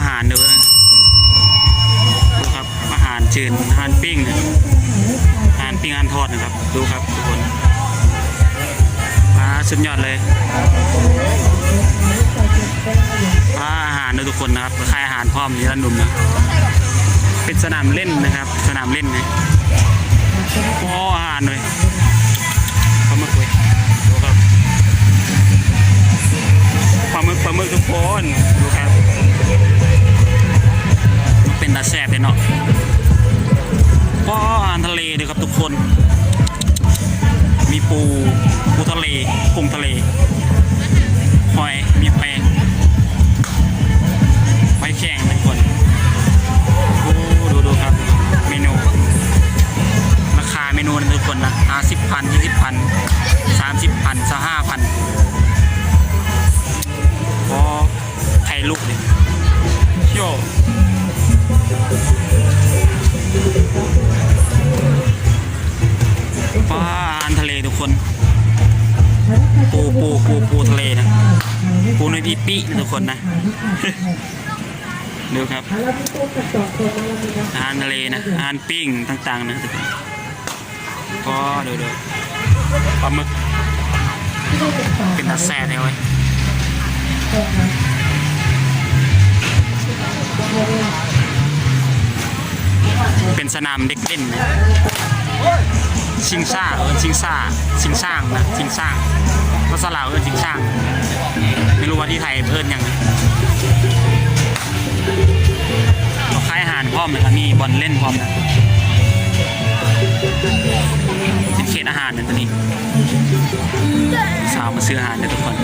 อาหารเด้อดูครับอาหารจืนอาหารปิ้งนะอาหารปิ้งอาหารทอดนะครับ ดูครับทุกคนอ่าสุดยอดเลยอ่าอาหารนะทุกคนนะครับคลายอาหารพร้อมนี่ร้านหนุ่มนะเป็นสนามเล่นนะครับ สนามเล่นนะโอ้อาหารเลย นาะก็อาหารทะเลเลยครับทุกคน มีปูปูทะเลกุ้งทะเลหอยมีแปงหอยแข็งทุกคนโอ้ดูดูครับเมนู ราคาเมนูนะทุกคนนะห้าสิบพันยี่สิบพันสามสิบพันสห้าพันพอไทยลูกเลยโย คน ปูปูปูปูทะเลนะ ปูในพี่ปีนะทุกคนนะดูครับอาหารทะเลนะอาหารปิ้งต่างๆนะทุกคนก็ดูดูปลาหมึกเป็นตาแซ่เลยเว้ยเป็นสนามเด็กเล่นนะ ชิงซ่าเออชิงซ่าชิงซ่างนะชิงซ่างภาษาลาวเออชิงซ่างไม่รู้ว่าที่ไทยเพิ่นยังเขาขายอาหารพร้อมนะครับมีบอลเล่นพร้อมนะเป็นเขตอาหารนั่นตัวนี้ สาวมาซื้ออาหารนะทุกคน